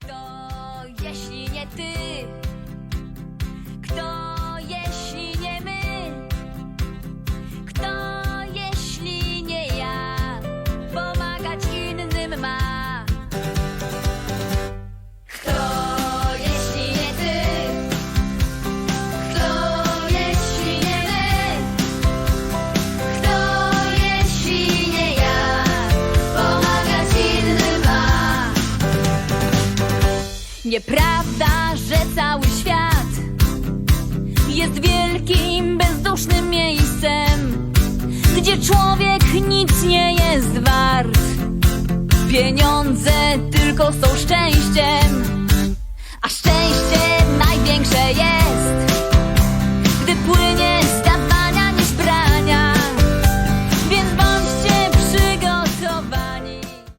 Kto, jeśli nie ty? Nieprawda, że cały świat jest wielkim, bezdusznym miejscem, gdzie człowiek nic nie jest wart. Pieniądze tylko są szczęściem,